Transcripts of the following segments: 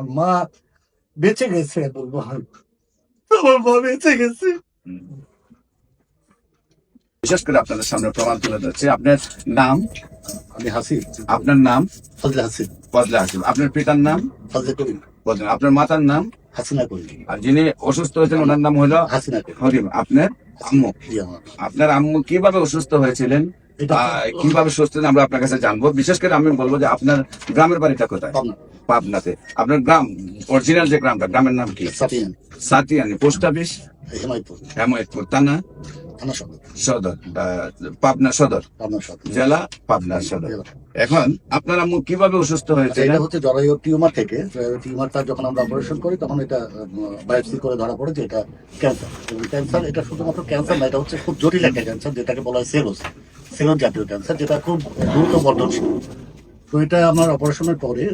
আমার মা বেঁচে গেছে বলব আমার মা বেঁচে গেছে। বিশেষ করে আপনাদের সামনে প্রমাণ তুলে ধরছি আপনার নাম? আমি হাসি আপনার নাম? ফজলে হাসি বদলে হাসিম। আপনার পিতার নাম? ফজলে করিম। আপনার মাতার নাম? হাসিনা করিম। আর যিনি অসুস্থ হয়েছেন ওনার নাম হলো হাসিনা করিম। হরিম আপনার আম্মু। আপনার আম্মু কীভাবে অসুস্থ হয়েছিলেন? কীভাবে সুস্থ আমরা আপনার কাছে জানব? বিশেষ করে আমি বলব যে আপনার গ্রামের বাড়িটা কোথায়? পাবনাতে। আপনার গ্রাম অরিজিনাল যে গ্রামটা গ্রামের নাম কি? সাতিয়ানি। Post office? হেমায়তপুর। থানা সদর। পাবনা সদর। পাবনা সদর। জেলা পাবনা সদর। এখন আপনার আম্মু কীভাবে অসুস্থ হয়েছে? এটা হচ্ছে জরায়ু টিউমার থেকে টিউমারটা যখন আমরা অপারেশন করি তখন এটা বায়োপসি করে ধরা পড়ে যে এটা ক্যান্সার। এবং ক্যান্সার এটা শুধুমাত্র ক্যান্সার না এটা হচ্ছে খুব জটিল একটা ক্যান্সার যেটাকে বলা হয় সেলোস সেলোস জাতীয় ক্যান্সার যেটা খুব দ্রুত বর্ধনশীল তো এটা আমার অপারেশনের পরে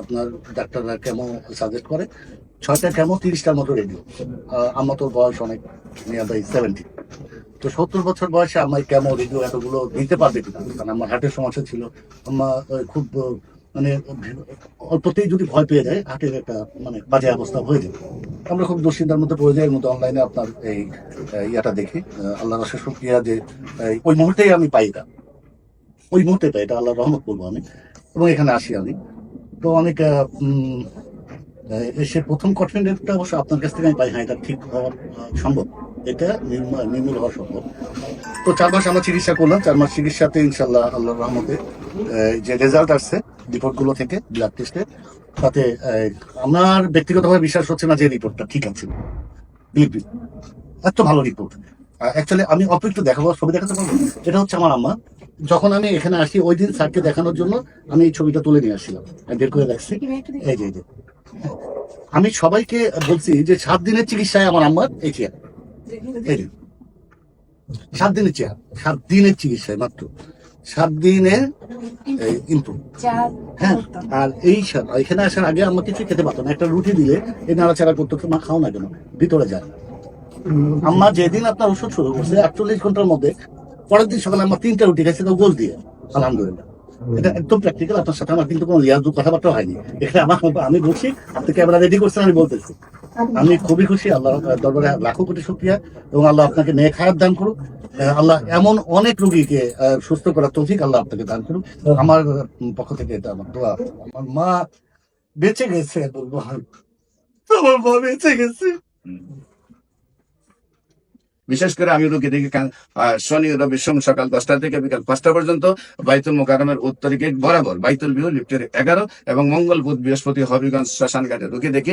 আপনার ডাক্তাররা কেমো সাজেস্ট করে, ছয়টা কেমো তিরিশটার মতো রেডিও আমার তোর বয়স অনেক বাই সেভেন্টি তো সত্তর বছর বয়সে আমার কেমো রেডিও এতগুলো দিতে পারবে কিনা? কারণ আমার হার্টের সমস্যা ছিল। আমার খুব মানে অল্পতেই যদি ভয় পেয়ে যায় হার্টের একটা মানে বাজে অবস্থা হয়ে যাবে আমরা খুব দুশ্চিন্তার মধ্যে পড়ে যাই এর মধ্যে অনলাইনে আপনার এই ইয়াটা দেখে। আল্লাহ রাশের শুক্রিয়া যে ওই মুহূর্তেই আমি পাই এটা। ওই মুহূর্তে পাই এটা আল্লাহ রহমত করব আমি। এবং এখানে আসি আমি। তো অনেক এসে প্রথম কঠিন অবশ্য আপনার কাছ থেকে আমি পাই। হ্যাঁ এটা ঠিক হওয়া সম্ভব। এটা নির্মূল নির্মূল হওয়া সম্ভব। তো চার মাস আমরা চিকিৎসা করলাম চার মাস চিকিৎসাতে ইনশাল্লাহ আল্লাহর রহমতে যে রেজাল্ট আসছে রিপোর্টগুলো থেকে ব্লাড টেস্টে তাতে আমার ব্যক্তিগতভাবে বিশ্বাস হচ্ছে না যে রিপোর্টটা ঠিক আছে। Me, এত ভালো রিপোর্ট অ্যাকচুয়ালি আমি অল্প একটু দেখাবো ছবি দেখাতে পারব? এটা হচ্ছে আমার আম্মা যখন আমি এখানে আসি ওই দিন স্যারকে দেখানোর জন্য আমি এই ছবিটা তুলে নিয়ে আসছিলাম। বের করে রাখছি এই যে এই যে। আমি সবাইকে বলছি যে সাত দিনের চিকিৎসায় আমার আম্মার এই চেয়ার এই যে সাত দিনের চেয়ার সাত দিনের চিকিৎসায় মাত্র। সাত ইমপ্রুভ হ্যাঁ আর এই এখানে আসার আগে কিছু খেতে পারতো না। একটা রুটি দিলে এই নাড়াচাড়া করতো মা খাও না কেন? ভিতরে যায়। যেদিন আপনার ওষুধ শুরু করছে, আটচল্লিশ ঘণ্টার মধ্যে, পরের দিন সকালে আমার তিনটা রুটি খাইছে গোল দিয়ে। আলহামদুলিল্লাহ। এটা একদম প্র্যাকটিক্যাল আপনার সাথে আমার কিন্তু কোনো লিয়াজু কথাবার্তা হয়নি। এখানে আমার আমি বলছি, আপনি ক্যামেরা রেডি করছেন, আমি বলতেছি। আমি খুবই খুশি, আল্লাহ দরবারে লাখো কোটি শুক্রিয়া এবং আল্লাহ আপনাকে নেক হায়াত দান করুক। আল্লাহ এমন অনেক রোগীকে সুস্থ করার তৌফিক আল্লাহ আপনাকে দান করুক। আমার পক্ষ থেকে এটা আমার দোয়া। আমার মা বেঁচে গেছে আমার মা বেঁচে গেছে। বিশেষ করে আমি রুগী দেখি শনি, রবি, সোম সকাল দশটা থেকে বিকাল পাঁচটা পর্যন্ত বাইতুল মোকারমের উত্তর গেট বরাবর, বাইতুল বিহু, লিফটের এগারো এবং মঙ্গল বুধ বৃহস্পতি হবিগঞ্জ শ্মশান ঘাটে রুগী দেখি